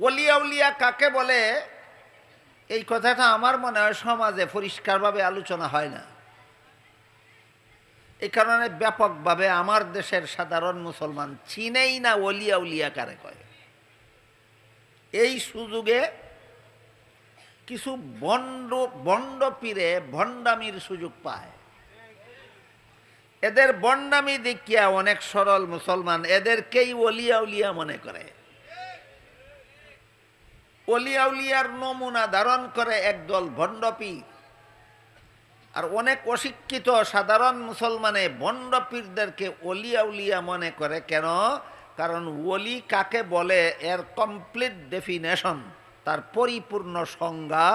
অলিয়া উলিয়া কাকে বলে? এই কথাটা আমার মনে হয় সমাজে পরিষ্কারভাবে আলোচনা হয় না। এই কারণে ব্যাপকভাবে আমার দেশের সাধারণ মুসলমান চিনেই না অলিয়া উলিয়া কারে কয়। এই সুযোগে কিছু বন্ড বন্ড পীরে ভণ্ডামির সুযোগ পায়। এদের বন্ডামি দেখিয়া অনেক সরল মুসলমান এদেরকেই অলিয়া উলিয়া মনে করে। অলিয়া উলিয়ার নমুনা ধারণ করে একদল ভণ্ডপীর আর অনেক অশিক্ষিত সাধারণ মুসলমানে ভণ্ডপীরদেরকে অলিয়া উলিয়া মনে করে। কেন? কারণ ওলি কাকে বলে? এর কমপ্লিট ডেফিনেশন তার পরিপূর্ণ সংজ্ঞা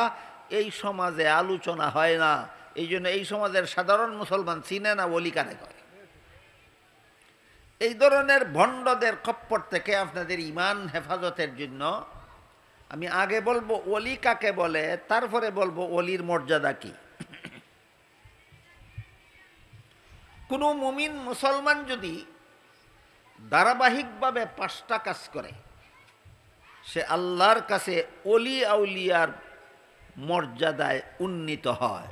এই সমাজে আলোচনা হয় না। এই জন্য এই সমাজের সাধারণ মুসলমান চিনে না ওলি কারে করে এই ধরনের ভণ্ডদের খপ্পর থেকে আপনাদের ইমান হেফাজতের জন্য আমি আগে বলব অলি কাকে বলে? তারপরে বলব অলির মর্যাদা কি? কোনো মুমিন মুসলমান যদি ধারাবাহিকভাবে পাঁচটা কাজ করে, সে আল্লাহর কাছে অলি আউলিয়ার মর্যাদায় উন্নীত হয়।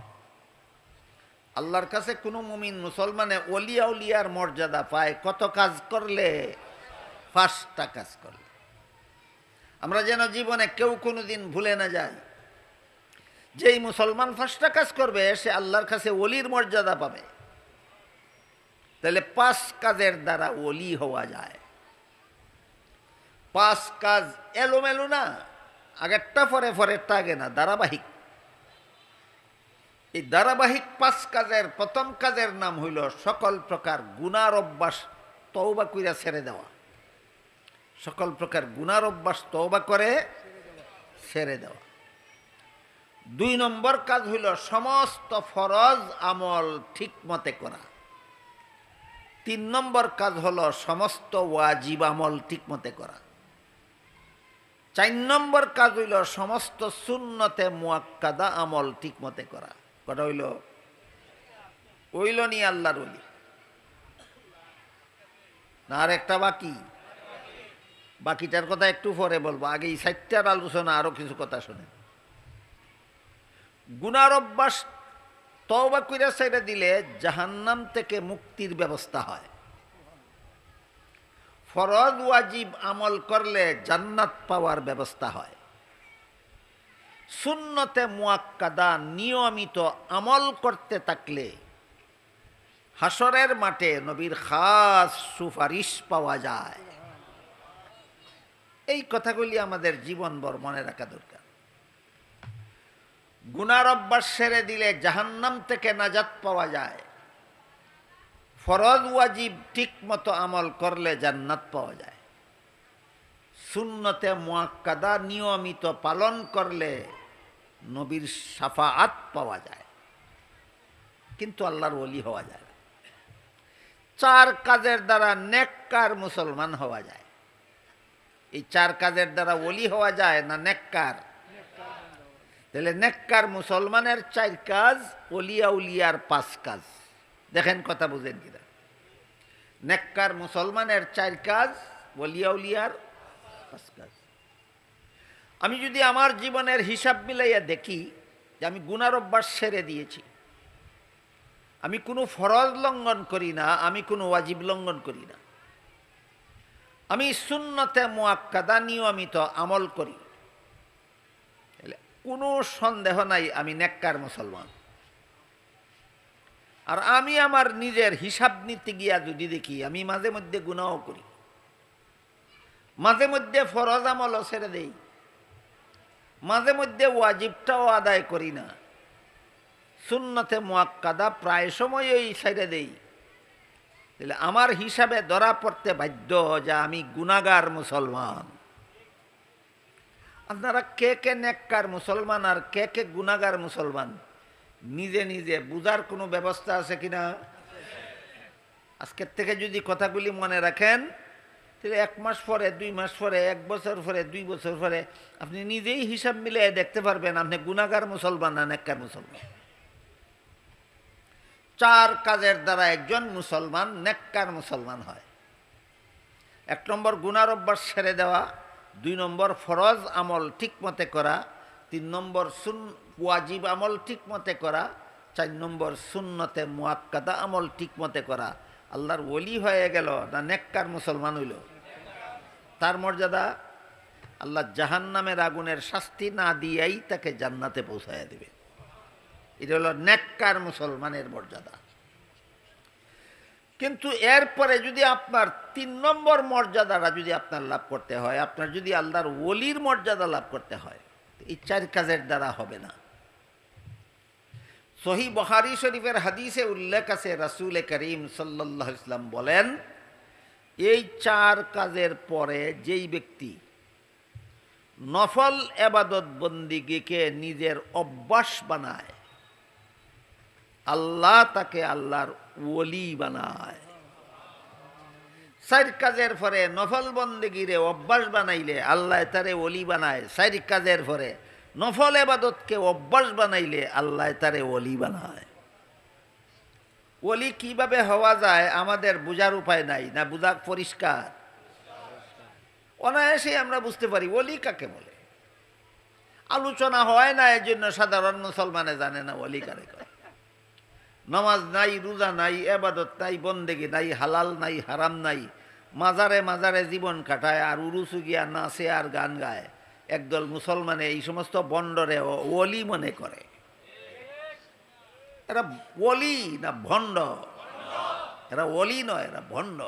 আল্লাহর কাছে কোনো মুমিন মুসলমানে অলি আউলিয়ার মর্যাদা পায়, কত কাজ করলে? পাঁচটা কাজ করলে। আমরা যেন জীবনে কেউ কোনো দিন ভুলে না যাই। যেই মুসলমান পাঁচটা কাজ করবে, সে আল্লাহর কাছে অলির মর্যাদা পাবে। তাহলে পাঁচ কাজের দ্বারা অলি হওয়া যায়। পাঁচ কাজ এলোমেলো না, আগেরটা পরে পরেরটা আগে না, ধারাবাহিক। এই ধারাবাহিক পাঁচ কাজের প্রথম কাজের নাম হইল সকল প্রকার গুনার অভ্যাস তৌবা কইরা ছেড়ে দেওয়া। সকল প্রকার গুনার অভ্যাস তৌবা করে ছেড়ে দেওয়া। দুই নম্বর কাজ হইল সমস্ত ফরজ আমল ঠিক মতে করা। তিন নম্বর কাজ হলো সমস্ত ওয়াজিব আমল ঠিক মতে করা। চার নম্বর কাজ হইল সমস্ত সুন্নতে মুয়াক্কাদা আমল ঠিক মতে করা। কটা হইল? ওইল নি আল্লাহর ওলি। না আর একটা বাকি? বাকিটার কথা একটু পরে বলব। আগে এই সাইটটার আলোচনা, আরও কিছু কথা শোনেন গুনার অভ্যাস তওবা কইরা সাইডে দিলে জাহান্নাম থেকে মুক্তির ব্যবস্থা হয়। ফরজ, ওয়াজিব আমল করলে জান্নাত পাওয়ার ব্যবস্থা হয়। সুন্নতে মুয়াক্কাদা, নিয়মিত আমল করতে থাকলে হাসরের মাঠে নবীর খাস সুপারিশ পাওয়া যায়। এই কথাগুলি আমাদের জীবনভর মনে রাখা দরকার। গুনার অভ্যাস সেরে দিলে জাহান্নাম থেকে নাজাত পাওয়া যায়। ফরজ, ওয়াজিব ঠিক মতো আমল করলে জান্নাত পাওয়া যায়। সুন্নতে মুয়াক্কাদা নিয়মিত পালন করলে নবীর সাফাআত পাওয়া যায়। কিন্তু আল্লাহর ওলি হওয়া যায় চার কাজের দ্বারা নেককার মুসলমান হওয়া যায়। এই চার কাজের দ্বারা ওলি হওয়া যায় না নেককার? তাহলে নেককার মুসলমানের চার কাজ অলিয়া উলিয়ার পাঁচ কাজ। দেখেন কথা বুঝেন কিনা। নেককার মুসলমানের চার কাজ অলিয়া উলিয়ার পাঁচ কাজ। আমি যদি আমার জীবনের হিসাব মিলাইয়া দেখি যে আমি গুনার অভ্যাস সেরে দিয়েছি, আমি কোনো ফরজ লঙ্ঘন করি না, আমি কোনো ওয়াজিব লঙ্ঘন করি না। আমি সুন্নতে মোয়াক্কাদা নিয়মিত আমল করি। কোনো সন্দেহ নাই, আমি নেককার মুসলমান। আর আমি আমার নিজের হিসাব নিতে গিয়া যদি দেখি, আমি মাঝে মধ্যে গুণাও করি। মাঝে মধ্যে ফরজ আমলও ছেড়ে দেই। মাঝে মধ্যে ওয়াজিবটাও আদায় করি না। সুন্নতে মোয়াক্কাদা প্রায় সময়ই ছেড়ে দেই। তাহলে আমার হিসাবে ধরা পড়তে বাধ্য যে আমি গুনাগার মুসলমান। আপনারা কে কে নেককার মুসলমান আর কে কে গুনাগার মুসলমান? নিজে নিজে, বুঝার কোনো ব্যবস্থা আছে কিনা? আজকের থেকে যদি কথাগুলি মনে রাখেন, তাহলে এক মাস পরে, দুই মাস পরে, এক বছর পরে, দুই বছর পরে আপনি নিজেই হিসাব মিলে দেখতে পারবেন আপনি গুনাগার মুসলমান না নেককার মুসলমান। চার কাজের দ্বারা একজন মুসলমান, নেককার মুসলমান হয়। এক নম্বর গুনার অভ্যাস ছেড়ে দেওয়া, দুই নম্বর ফরজ আমল ঠিক মতে করা, তিন নম্বর সুন, ওয়াজিব আমল ঠিক মতে করা, চার নম্বর সুন্নতে মুয়াক্কাদা আমল ঠিক মতে করা। আল্লাহর ওলি হয়ে গেল না নেককার মুসলমান হইল? তার মর্যাদা, আল্লাহ জাহান্নামের আগুনের শাস্তি না দিয়েই তাকে জান্নাতে পৌঁছায় দেবে। এটা হলো নেককার মুসলমানের মর্যাদা। কিন্তু এরপরে যদি আপনার তিন নম্বর মর্যাদাটা যদি আপনার লাভ করতে হয়, আপনার যদি আল্লাহর ওলির মর্যাদা লাভ করতে হয়, এই চার কাজের দ্বারা হবে না। সহি বহারি শরীফের হাদিসে উল্লেখ আছে, রাসুল করিম সাল্লাহ ইসলাম বলেন, এই চার কাজের পরে যেই ব্যক্তি নফল এবাদত বন্দিগিকে নিজের অভ্যাস বানায় আল্লাহ তাকে আল্লাহর ওলি বানায়। সাইর কাজের পরে নফল বন্দিগিরে অভ্যাস বানাইলে আল্লাহ তারে ওলি বানায়। সাইর কাজের পরে নফল এবাদতকে অভ্যাস বানাইলে আল্লাহ তারে ওলি বানায়। ওলি কীভাবে হওয়া যায় আমাদের বোঝার উপায় নাই, না বুঝা পরিষ্কার? অনায়াসে আমরা বুঝতে পারি, ওলি কাকে বলে? আলোচনা হয় না এর জন্য সাধারণ মুসলমানে জানে না ওলি কারে নামাজ নাই, রোজা নাই, এবাদত নাই, বন্দেগি নাই, হালাল নাই, হারাম নাই, মাজারে মাজারে জীবন কাটায়, আর উরুসু গিয়া নাচে আর গান গায়। একদল মুসলমানে এই সমস্ত বন্ডরে ওলি মনে করে। এরা ওলি না ভণ্ড? এরা ওলি নয়, এরা ভণ্ড।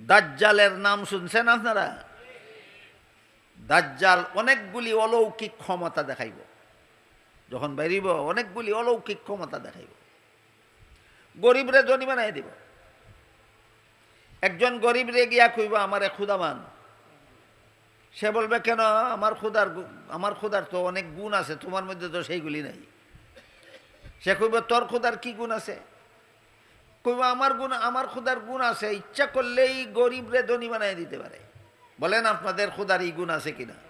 দাজ্জালের নাম শুনছেন আপনারা? দাজ্জাল অনেকগুলি অলৌকিক ক্ষমতা দেখাইব। যখন বেরিব, অনেকগুলি অলৌকিক ক্ষমতা দেখাইব। গরিবরে জনি বানাই দিব। একজন গরিবরে গিয়া কইব, আমারে ক্ষুদামান সে বলবে, কেন? আমার ক্ষুদার আমার ক্ষুদার তো অনেক গুণ আছে, তোমার মধ্যে তো সেইগুলি নাই। সে কইব, তোর ক্ষুদার কি গুণ আছে? কইব, আমার গুণ, আমার ক্ষুদার গুণ আছে, ইচ্ছা করলেই গরিবরে ধনী বানাই দিতে পারে। বলেন, আপনাদের ক্ষুদার এই গুণ আছে কিনা?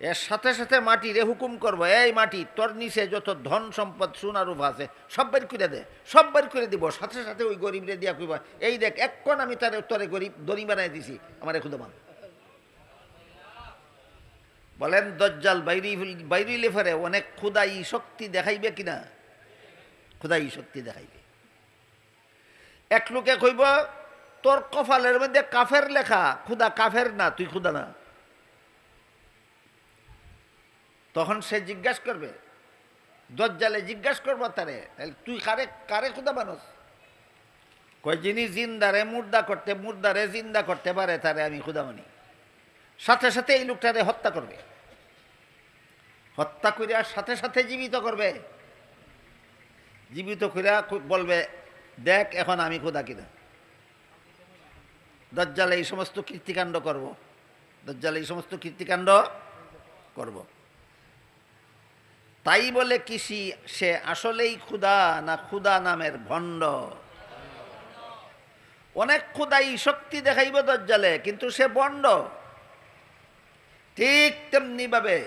এর সাথে সাথে মাটিরে হুকুম করব, এই মাটি তোর নিচে যত ধন সম্পদ সোনারূপ আছে, সব বের করে দে, সব বের করে দিব। সাথে সাথে ওই গরিবরে দিয়া কইবা, এই দেখ এক্ষণ আমি তারে, তোরে গরিব দড়ি বানাই দিছি, আমার খুদমান বলেন, দজ্জাল বাইরি বাইরিলে ফেরে, অনেক খুদাই শক্তি দেখাইবে কিনা খুদাই শক্তি দেখাইবে। এক লোকে কইব, তোর কফালের মধ্যে কাফের লেখা, খুদা কাফের না, তুই খুদা না। তখন সে জিজ্ঞাসা করবে, দজ্জালে জিজ্ঞাসা করব তারে তুই কারে কারে খুদা মানুষ? কয়, যিনি জিন্দারে মুর্দা করতে, মুর্দারে জিন্দা করতে পারে, তারে আমি খুদা মানি। সাথে সাথে এই লোকটারে হত্যা করবে। হত্যা করিয়া সাথে সাথে জীবিত করবে। জীবিত করিয়া বলবে, দেখ, এখন আমি খুদা কিনা। দজ্জালে এই সমস্ত কীর্তিকাণ্ড করব। দজ্জালে এই সমস্ত কীর্তিকাণ্ড করব। তাই বলে কৃষি, সে আসলেই ক্ষুদা না ক্ষুদা নামের ভণ্ড। অনেক ক্ষুদাই শক্তি দেখাইব দজ্জালে, কিন্তু সে বন্ড ঠিক তেমনি ভাবে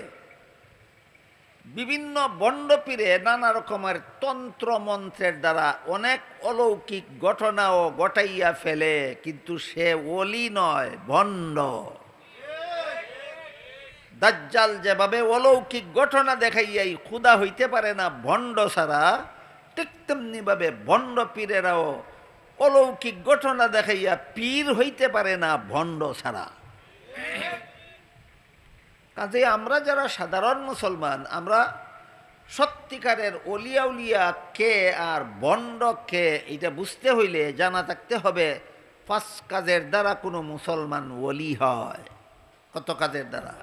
বিভিন্ন বন্ড পীরে নানা রকমের তন্ত্র মন্ত্রের দ্বারা অনেক অলৌকিক ঘটনাও ঘটাইয়া ফেলে, কিন্তু সে ওলি নয়, ভণ্ড। দাজ্জাল যেভাবে অলৌকিক ঘটনা দেখাইয়াই ক্ষুদা হইতে পারে না, ভণ্ড ছাড়া ঠিক তেমনিভাবে ভণ্ড পীরেরাও অলৌকিক ঘটনা দেখাইয়া পীর হইতে পারে না, ভণ্ড ছাড়া কাজে আমরা যারা সাধারণ মুসলমান, আমরা সত্যিকারের অলিয়া উলিয়া কে আর বন্ড কে, এটা বুঝতে হইলে জানা থাকতে হবে পাঁচ কাজের দ্বারা কোনো মুসলমান ওলি হয়। কত কাজের দ্বারা?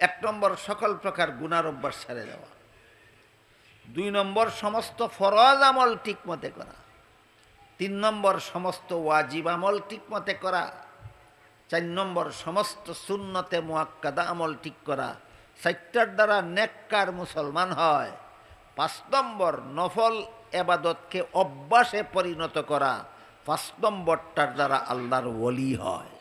এক নম্বর সকল প্রকার গুণার অভ্যাস ছেড়ে দেওয়া। দুই নম্বর সমস্ত ফরজ আমল ঠিক মতে করা। তিন নম্বর সমস্ত ওয়াজিব আমল ঠিক মতে করা। চার নম্বর সমস্ত সুন্নতে মোয়াক্কাদা আমল ঠিক করা। চারটার দ্বারা নেককার মুসলমান হয়। পাঁচ নম্বর নফল এবাদতকে অভ্যাসে পরিণত করা। পাঁচ নম্বরটার দ্বারা আল্লাহর ওলি হয়।